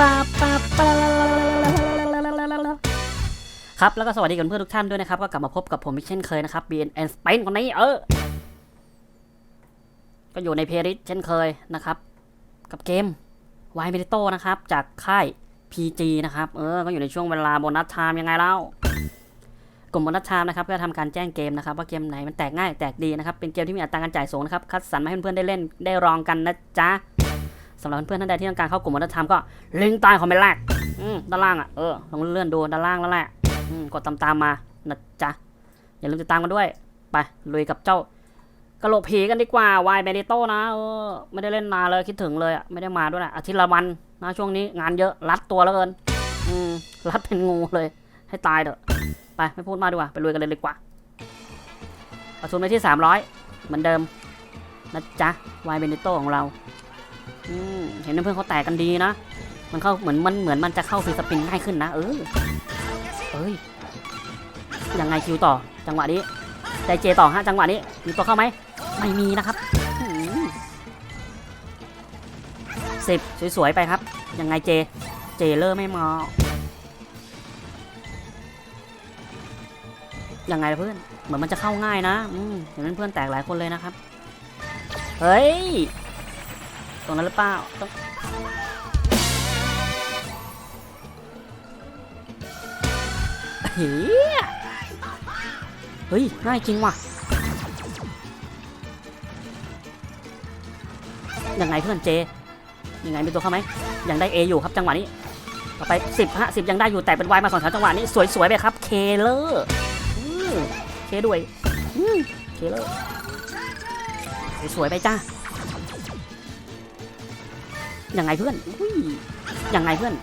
ปาปาปาครับ แล้วก็สวัสดีกันเพื่อนทุกท่านด้วยนะครับ ก็กลับมาพบกับผมอีเช่นเคยนะครับ BNN Spain คนนี้เออ ก็อยู่ในเพลย์ลิสต์เช่นเคยนะครับ กับเกม Y m e d i t o นะครับ จากค่าย PG นะครับ เออ ก็อยู่ในช่วงเวลาโบนัสไทม์ยังไงเล่ากลุ่มโบนัสไทม์นะครับเพื่อทำการแจ้งเกมนะครับ ว่าเกมไหนมันแตกง่ายแตกดีนะครับ เป็นเกมที่มีอัตราการจ่ายสูงนะครับ คัดสรรมาให้เพื่อนๆได้เล่นได้ลองกันนะจ๊ะ สำหรับเพื่อนๆท่านใดที่ต้องการเข้ากลุ่มโบนัสไทม์ก็ลิงก์ใต้คอมเมนต์แรกด้านล่างอะเออลองเลื่อนดูด้านล่างแล้วแหละกดตามตามมานะจ๊ะอย่าลืมติดตามกันด้วย ไปลุยกับเจ้ากระโหลกผีกันดีกว่าวายเบเนโตนะเออไม่ได้เล่นนานเลยคิดถึงเลยอะไม่ได้มาด้วยแหละอาทิตย์ละวันนะช่วงนี้งานเยอะรัดตัวแล้วเกิน อืมรัดเป็นงูเลย ให้ตายเถอะไปไม่พูดมากดีกว่าไปลุยกันเลยดีกว่าเอาทุนไปที่สามร้อยเหมือนเดิมนะจ๊ะวายเบเนโตของเรา เห็นเพื่อนๆเขาแตกกันดีนะ มันเข้าเหมือนมันเหมือนมันจะเข้าฟรีสปินง่ายขึ้นนะ เออเอ้ย ยังไงคิวต่อ จังหวะนี้ได้เจต่อฮะจังหวะนี้ มีตัวเข้าไหม ไม่มีนะครับสิบสวยๆไปครับ ยังไงเจ เจเลอร์ไม่มายังไงเพื่อน เหมือนมันจะเข้าง่ายนะ อืมเห็นเพื่อนๆแตกหลายคนเลยนะครับ เฮ้ย ตรงนั้นหรือเปล่าต้องเฮ้ยเฮ้ยง่ายจริงว่ะยังไงเพื่อนเจ ยังไงมีตัวเข้าไหมยังได้เออยู่ครับจังหวะนี้ ต่อไปสิบฮะสิบยังได้อยู่แต่เป็นวายมาสองแถวจังหวะนี้สวยๆไปครับเคเลอร์เคด้วยเคเลอร์สวยๆไปจ้า ยังไงเพื่อนอุ้ยยังไงเพื่อน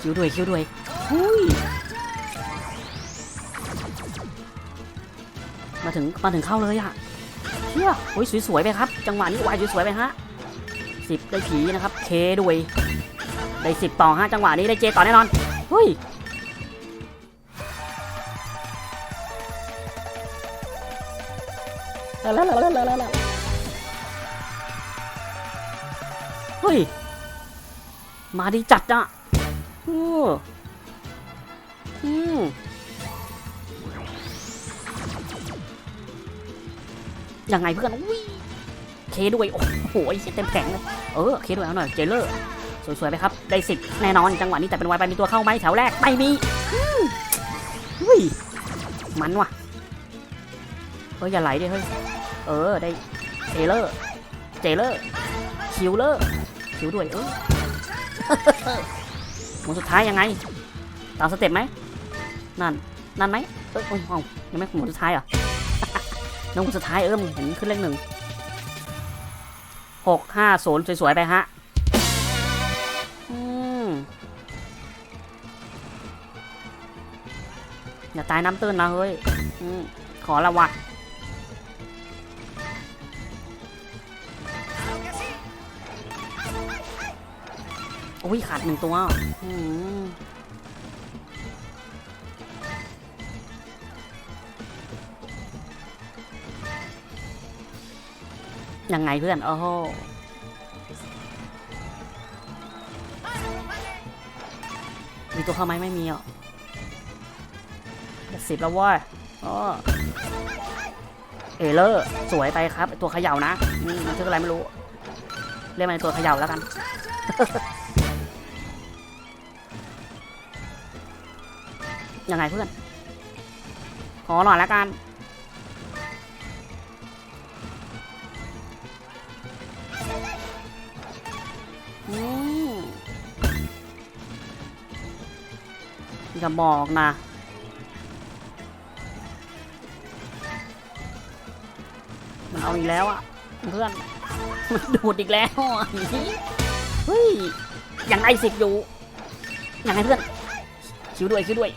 คิวด้วยคิวด้วยอุ้ยมาถึงมาถึงเข้าเลยอะเชี่ยโอ้ยสวยๆไปครับ จังหวะนี้วายสวยๆไปฮะสิบได้ผีนะครับ เคด้วย ได้สิบต่อฮะจังหวะนี้ได้เจต่อแน่นอนเฮ้ยแล้วแล้วแล้ว เฮ้ย มาดีจัดอะโอ้อืมยังไงเพื่อนอุ้ยเคด้วย โอ้โหเต็มแข็งเลยเออ เคด้วยเอาหน่อย เจเลอร์ สวยๆไปครับ ได้สิบแน่นอน จังหวะนี้แต่เป็นวายไปมีตัวเข้าไหมแถวแรก ไม่มีอืมอุ้ย มันว่ะเอออย่าไหลดิเฮ้ย เออ ได้ เจเลอร์ เจเลอร์ คิวเลอร์ คิวด้วยเออหมุนสุดท้ายยังไงตามสเต็ปไหมนั่นนั่นไหมเอ้ยโอ้ยเอายังไม่หมุนสุดท้ายเหรอน้องหมุนสุดท้ายเออมึงเห็นขึ้นเลขหนึ่งหกห้าศูนย์สวยๆไปฮะอย่าตายน้ำตื้นนะเฮ้ยอขอละวะ โอ้ยขาดหนึ่งตัวยังไงเพื่อน โอ้โหมีตัวเข้าไหมไม่มีอะเจ็ดสิบแล้วว้ยอ๋อเอเลอร์สวยไปครับ ตัวเขย่านะอืมมันชื่ออะไรไม่รู้ เรียกมันเป็นตัวเขย่าแล้วกัน ยังไงเพื่อน ขอหน่อยละกัน อย่าบอกนะมันเอาอีกแล้วอะ เพื่อน มันดูดอีกแล้วเฮ้ยยังไงสิบอยู่ยังไงเพื่อน คิวด้วยคิวด้วย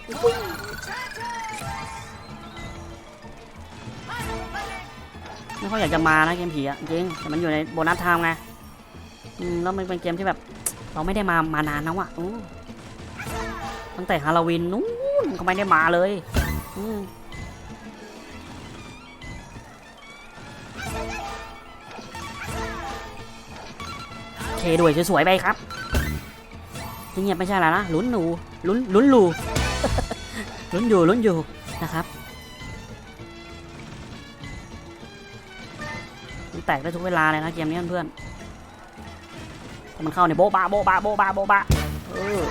ไม่ค่อยอยากจะมานะเกมผีอะจริงแต่มันอยู่ในโบนัสไทม์ไงแล้วมันเป็นเกมที่แบบ เราไม่ได้มามานานแล้วอะตั้งแต่ฮาโลวีนนู้นก็ไม่ได้มาเลยอืมเคด้วยสวยๆไปครับ ที่เงียบไม่ใช่อะไรนะลุ้นหนูลุ้นลุ้นหลูลุ้นอยู่ลุ้นอยู่นะครับมันแตกได้ทุกเวลาเลยนะเกมนี้เพื่อนถ้ามันเข้าเนี่ยโบ๊ะบะโบ๊ะบะโบ๊ะบะโบ๊ะบะเออ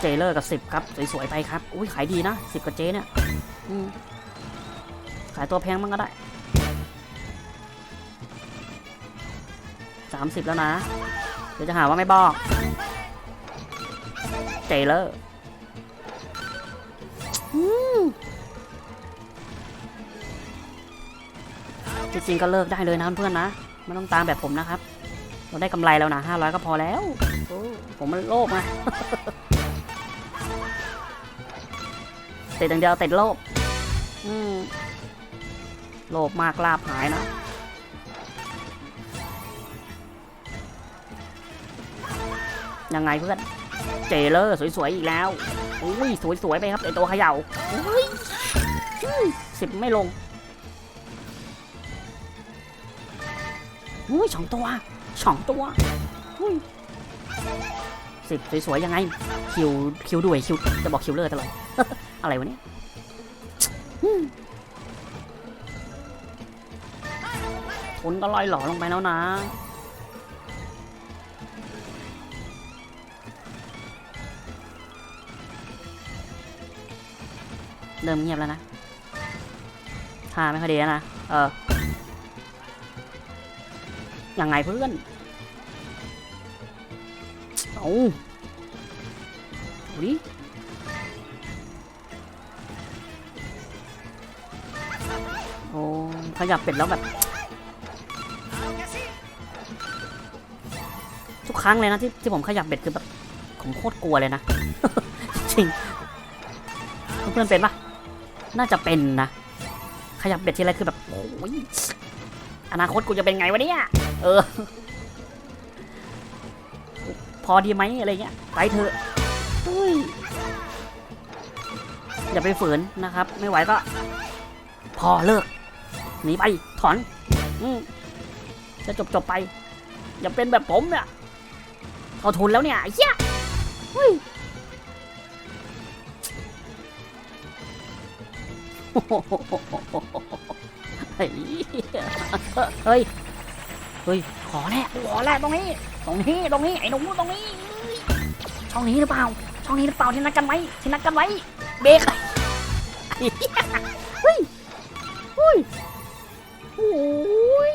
เจเลอร์กับสิบครับ สวย ๆ ไปครับ อุ้ยขายดีนะสิบกับเจเนี่ยขายตัวแพงมันก็ได้ สามสิบแล้วนะ เดี๋ยวจะหาว่าไม่บอก เจเลอร์จริงๆก็เลิกได้เลยนะเพื่อนนะไม่ต้องตามแบบผมนะครับ เราได้กำไรแล้วนะห้าร้อยก็พอแล้ว ผมมันโลภไงติดอย่างเดียวติดโลภโลภมากลาบหายนะ ยังไงเพื่อน เจเลอร์สวยๆอีกแล้วอุ้ยสวยๆไปครับไอตัวเขย่าอุ้ยสิบไม่ลงอุ้ยสองตัวสองตัวอุ้ยสิบสวยๆยังไง คิวคิวด้วยคิวจะบอกคิวเลอร์ตลอดอะไรวะเนี่ยทุนก็ลอยหล่อลงไปแล้วนะ เริ่มเงียบแล้วนะท่าไม่ค่อยดีแล้วนะ เออ ยังไงเพื่อน เอาดูดิโอ้ขยับเป็ดแล้วแบบ ทุกครั้งเลยนะที่ที่ผมขยับเบ็ดคือแบบ ผมโคตรกลัวเลยนะ จริง เพื่อนเป็นปะ น่าจะเป็นนะ ขยับเบ็ดทีไรคือแบบโอ้ยอนาคตกูจะเป็นไงวะเนี่ยเออ พอดีไหมอะไรเงี้ยไปเถอะอย่าไปฝืนนะครับ ไม่ไหวก็ พอเลิกหนีไปถอนอืจะจบจบไป อย่าเป็นแบบผมเนี่ยเอาทุนแล้วเนี่ยไอ้เหี้ย เฮ้ยเฮ้ยเฮ้ย เฮ้ย ขอแหละขอแหละตรงนี้ ตรงนี้ ตรงนี้ ไอ้หนูตรงนี้ ช่องนี้หรือเปล่า ช่องนี้หรือเปล่าที่นัดกันไว้ที่นัดกันไว้ เบรกเฮ้ยเฮ้ยโอ้ย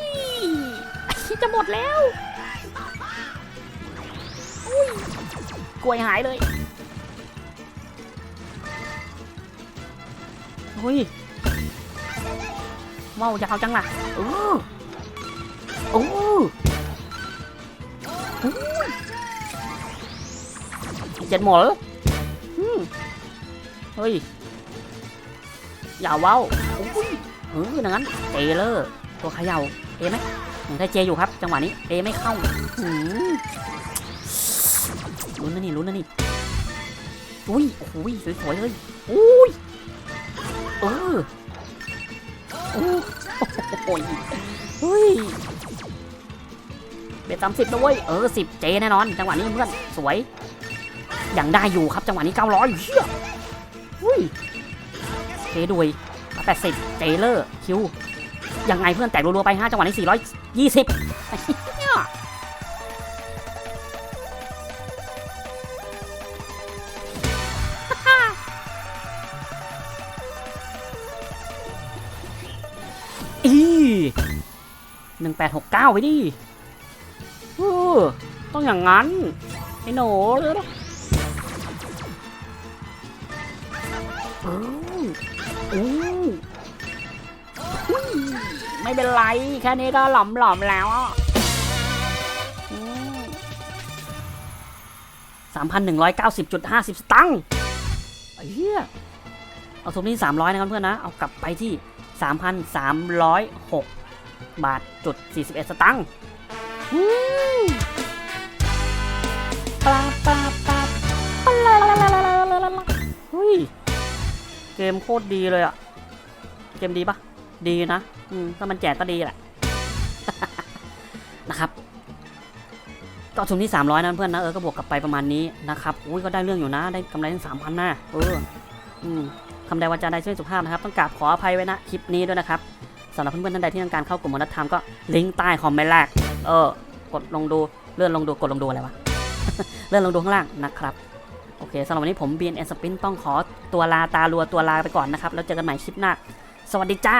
จะหมดแล้ว อุ้ย กล้วยหายเลย เฮ้ยว้าวยาวจังล่ะเออโอ้โอ้ยเจ็ดหมดแล้วอืมเฮ้ย อย่าว้าวโอ้ยเอออย่างนั้นเอเลอร์ตัวเขย่าเอไหมยังได้เจอยู่ครับ จังหวะนี้เอไม่เข้าหืมลุ้นนะนี่ลุ้นนะนี่อุ้ยโอ้โหสวยๆเลยอุ้ย เออโอ้โหเฮ้ยเบ็ดสามสิบนะเว้ยเออสิบเจแน่นอน จังหวะนี้เพื่อนสวยย่างได้อยู่ครับจังหวะนี้เก้าร้อยเชี่ยเฮ้ยเจด้วยแปดสิบเจเลอร์คิวยังไงเพื่อนแตกรัวๆไปห้าจังหวะนี้สี่ร้อยยี่สิบ หนึ่งแปดหกเก้าไปดิเออต้องอย่างนั้น ไอ้หนูเลยนะเอออู้อุ้ยไม่เป็นไร แค่นี้ก็หล่อมหลอมแล้วสามพันหนึ่งร้อยเก้าสิบจุดห้าสิบสตังค์เหี้ยเอาทุนนี้สามร้อยนะครับเพื่อนนะ เอากลับไปที่ 3,306 บาทจุด41 สตังค์ปลาปลาปลาปลาเฮ้ยเกมโคตรดีเลยอะ เกมดีปะดีนะถ้ามันแจกก็ดีแหละ นะครับ ก็ชุมที่ 300นั้นเพื่อนนะ เออ ก็บวกกลับไปประมาณนี้นะครับ อุ้ยก็ได้เรื่องอยู่นะ ได้กำไรถึงสามพันนะเออ อืม คำใดวาจาใดช่วยสุภาพนะครับ ต้องกราบขออภัยไว้นะคลิปนี้ด้วยนะครับสำหรับเพื่อนๆท่านใดที่ต้องการเข้ากลุ่มมนัดธรรมก็ลิงก์ใต้คอมเมนต์แรกเออกดลงดูเลื่อนลงดูกดลงดูอะไรวะเลื่อนลงดูข้างล่างนะครับโอเคสำหรับวันนี้ผม BNN Spin ต้องขอตัวลาตาลัวตัวลาไปก่อนนะครับแล้วเจอกันใหม่คลิปหน้าสวัสดีจ้า